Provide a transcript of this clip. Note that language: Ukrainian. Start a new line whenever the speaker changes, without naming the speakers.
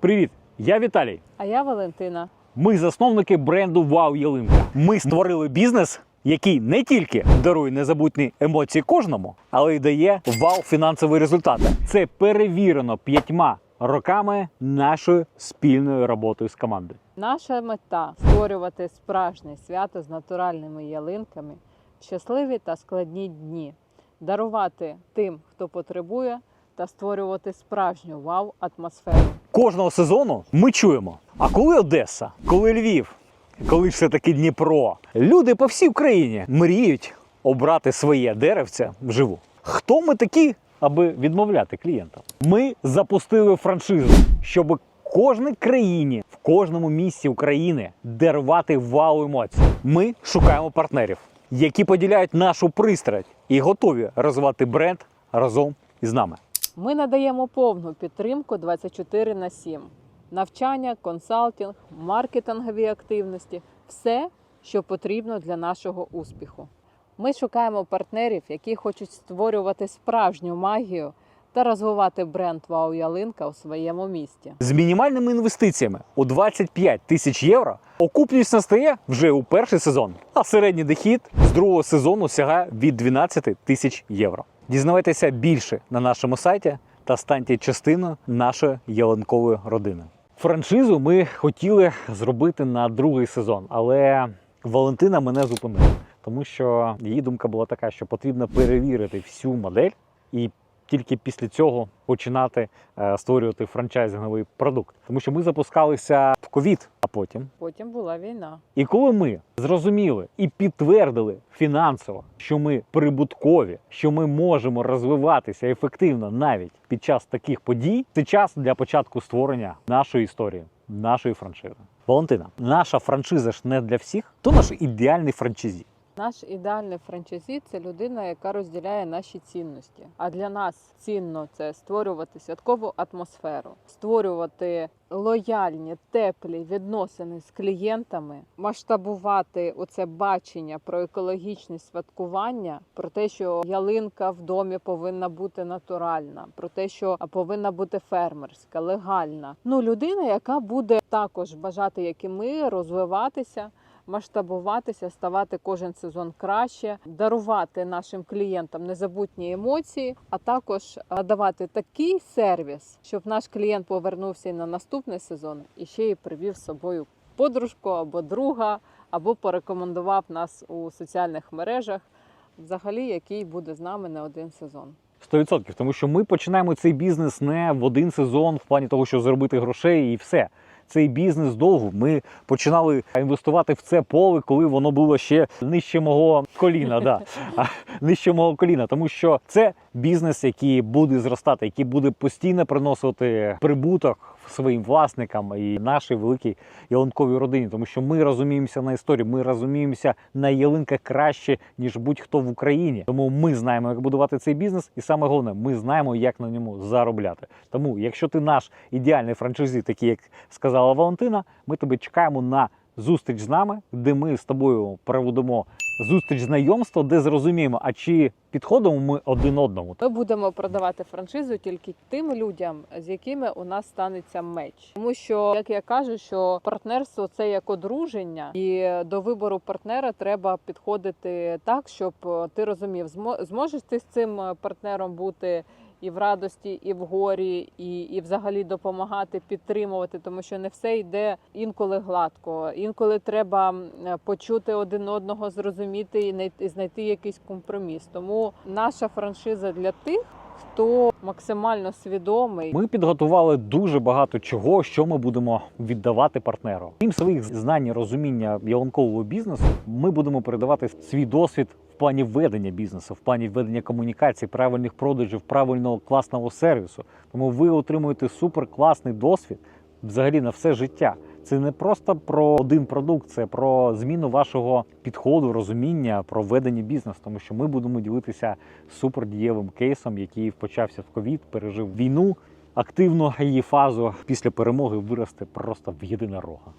Привіт! Я Віталій.
А я Валентина.
Ми засновники бренду Вау Ялинка. Ми створили бізнес, який не тільки дарує незабутні емоції кожному, але й дає вау фінансовий результат. Це перевірено п'ятьма роками нашої спільної роботи з командою.
Наша мета створювати справжнє свято з натуральними ялинками щасливі та складні дні, дарувати тим, хто потребує, та створювати справжню вау-атмосферу.
Кожного сезону ми чуємо: а коли Одеса, коли Львів, коли все таки Дніпро, люди по всій Україні мріють обрати своє деревце вживу. Хто ми такі, аби відмовляти клієнтам? Ми запустили франшизу, щоб кожній країні в кожному місці України дарувати вау емоції. Ми шукаємо партнерів, які поділяють нашу пристрасть і готові розвивати бренд разом із нами.
Ми надаємо повну підтримку 24 на 7. Навчання, консалтинг, маркетингові активності все, що потрібно для нашого успіху. Ми шукаємо партнерів, які хочуть створювати справжню магію та розвивати бренд Вау Ялинка у своєму місті.
З мінімальними інвестиціями у 25 тисяч євро окупність настає вже у перший сезон, а середній дохід з другого сезону сягає від 12 тисяч євро. Дізнавайтеся більше на нашому сайті та станьте частиною нашої ялинкової родини. Франшизу ми хотіли зробити на другий сезон, але Валентина мене зупинила, тому що її думка була така, що потрібно перевірити всю модель і тільки після цього починати е, створювати франчайзинговий продукт. Тому що ми запускалися в ковід, потім.
Потім була війна.
І коли ми зрозуміли і підтвердили фінансово, що ми прибуткові, що ми можемо розвиватися ефективно навіть під час таких подій, це час для початку створення нашої історії, нашої франшизи. Валентина, наша франшиза ж не для всіх, то наш ідеальний франчизі.
Наш ідеальний франчайзі – це людина, яка розділяє наші цінності. А для нас цінно це створювати святкову атмосферу, створювати лояльні, теплі відносини з клієнтами, масштабувати оце бачення про екологічне святкування, про те, що ялинка в домі повинна бути натуральна, про те, що повинна бути фермерська, легальна. Ну, людина, яка буде також бажати, як і ми, розвиватися масштабуватися, ставати кожен сезон краще, дарувати нашим клієнтам незабутні емоції, а також надавати такий сервіс, щоб наш клієнт повернувся і на наступний сезон і ще й привів з собою подружку або друга, або порекомендував нас у соціальних мережах, взагалі, який буде з нами не один сезон.
100%, тому що ми починаємо цей бізнес не в один сезон, в плані того, що заробити грошей і все. Цей бізнес довго. Ми починали інвестувати в це поле, коли воно було ще нижче мого коліна. Да. Нижче мого коліна, тому що це бізнес, який буде зростати, який буде постійно приносити прибуток своїм власникам і нашій великій ялинковій родині, тому що ми розуміємося на історії, ми розуміємося на ялинках краще ніж будь-хто в Україні. Тому ми знаємо, як будувати цей бізнес, і саме головне, ми знаємо, як на ньому заробляти. Тому, якщо ти наш ідеальний франшизі, такий як сказала Валентина, ми тебе чекаємо на зустріч з нами, де ми з тобою проведемо зустріч знайомства, де зрозуміємо, а чи підходимо ми один одному.
Ми будемо продавати франшизу тільки тим людям, з якими у нас станеться меч. Тому що, як я кажу, що партнерство це як одруження, і до вибору партнера треба підходити так, щоб е, ти розумів, змо- зможеш ти з цим е, партнером бути. І в радості, і в горі, і, і взагалі допомагати, підтримувати, тому що не все йде інколи гладко. Інколи треба почути один одного, зрозуміти і знайти- якийсь компроміс. Тому наша франшиза для тих, хто максимально свідомий.
Ми підготували дуже багато чого, що ми будемо віддавати партнеру. Крім своїх знань і розуміння ялинкового бізнесу, ми будемо передавати свій досвід плані ведення бізнесу, в плані ведення комунікацій, правильних продажів, правильного класного сервісу. Тому ви отримуєте супер класний досвід взагалі на все життя. Це не просто про один продукт, це про зміну вашого підходу, розуміння про ведення бізнесу, тому що ми будемо ділитися супердієвим кейсом, який почався в ковід, пережив війну, активно її фазу після перемоги виросте просто в єдинорога.